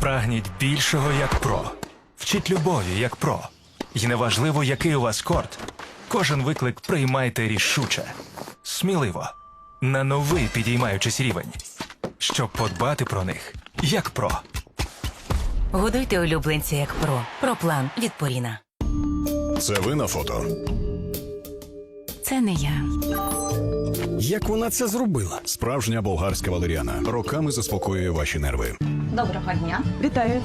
Прагніть більшого як про. Вчіть любові як про. І неважливо, який у вас корт. Кожен виклик приймайте рішуче, сміливо, на новий підіймаючись рівень, щоб подбати про них як про. Годуйте улюбленця як про. Про план від Поріна. Це ви на фото. Це не я. Як вона це зробила? Справжня болгарська валеріана роками заспокоює ваші нерви. Доброго дня. Вітаю.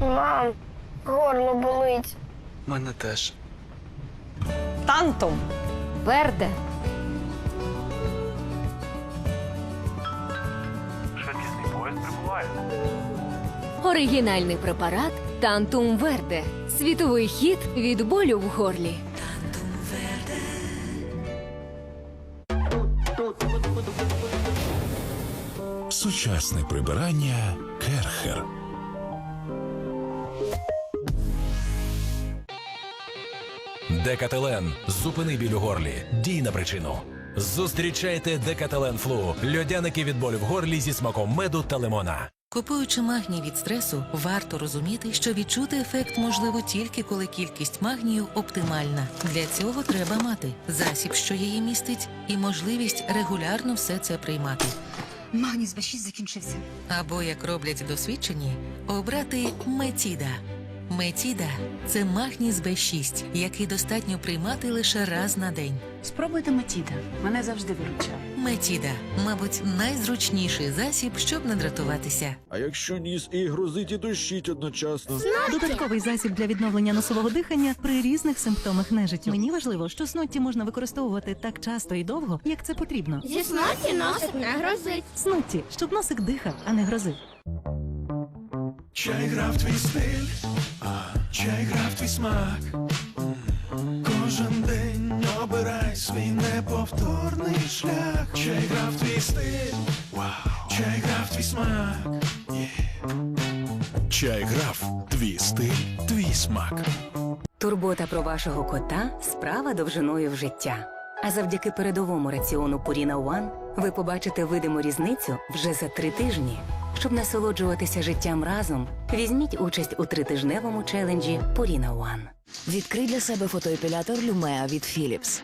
Мам, горло болить. Мене теж. Тантум. Верде. Оригінальний препарат Тантум Верде. Світовий хід від болю в горлі. Тантум Верде. Сучасне прибирання Керхер. Декателен. Зупини біль у горлі. Дій на причину. Зустрічайте Декателен Флу. Льодяники від болю в горлі зі смаком меду та лимона. Купуючи магній від стресу, варто розуміти, що відчути ефект можливо тільки коли кількість магнію оптимальна. Для цього треба мати засіб, що її містить, і можливість регулярно все це приймати. Магній з Б6 закінчився. Або, як роблять досвідчені, обрати Метіда. Метіда це магній з Б6, який достатньо приймати лише раз на день. Спробуйте Метіда. Мене завжди виручає. Метіда, мабуть, найзручніший засіб, щоб не дратуватися. А якщо ніс і грозить і дощить одночасно? Додатковий засіб для відновлення носового дихання при різних симптомах нежиттю. Мені важливо, що снотті можна використовувати так часто і довго, як це потрібно. Зі сноті носик не грозить. Снотті, щоб носик дихав, а не грозив. Чай грав твій стиль, чай грав твій смак. Кожен день обирай свій неповторний шлях. Чай грав твій стиль. Чай грав твій смак. Чай грав твій стиль, твій смак. Турбота про вашого кота справа довжиною в життя. А завдяки передовому раціону Purina One ви побачите видиму різницю вже за три тижні. Щоб насолоджуватися життям разом, візьміть участь у тритижневому челенджі Purina One. Відкрий для себе фотоепілятор Lumea від Philips.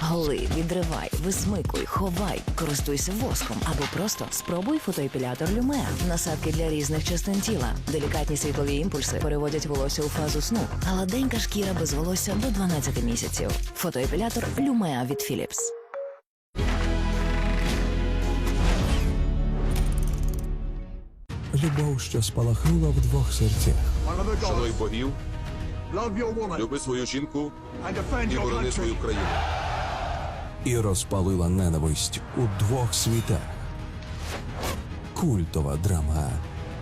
Голи, відривай, висмикуй, ховай, користуйся воском або просто спробуй фотоепілятор Lumea. Насадки для різних частин тіла. Делікатні світлові імпульси переводять волосся у фазу сну. Гладенька шкіра без волосся до 12 місяців. Фотоепілятор Lumea від Philips. Любов, що спалахнула в двох серцях. Шануй богів, люби свою жінку і борони свою країну. і розпалила ненависть у двох світах. Культова драма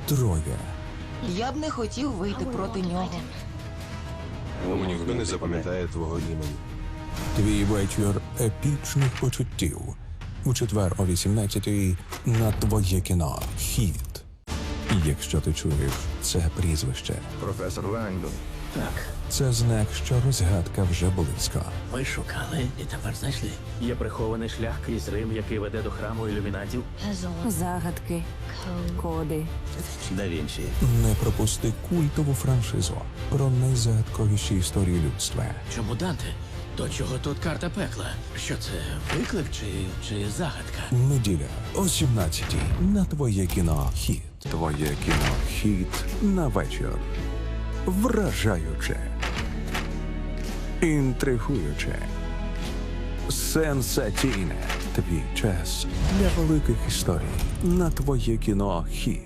Троя. Я б не хотів вийти проти нього. Тому ніхто не запам'ятає твого імені. Твій вечір епічних почуттів. У четвер о 18-й на твоє кіно Хіт. Якщо ти чуєш це прізвище, Професор Лангдон. це знак, що розгадка вже близько. Ми шукали і тепер знайшли. Є прихований шлях крізь Рим, який веде до храму ілюмінатів. Загадки, коди. Да Вінчі. Не пропусти культову франшизу про найзагадковіші історії людства. Чому Данте? До чого тут карта пекла? Що це виклик чи, чи загадка? Неділя о 17-й на твоє кіно Хіт. Твоє кіно Хіт на вечір. Вражаюче. Інтригуюче. Сенсаційне. Твій час для великих історій на твоє кіно Хіт.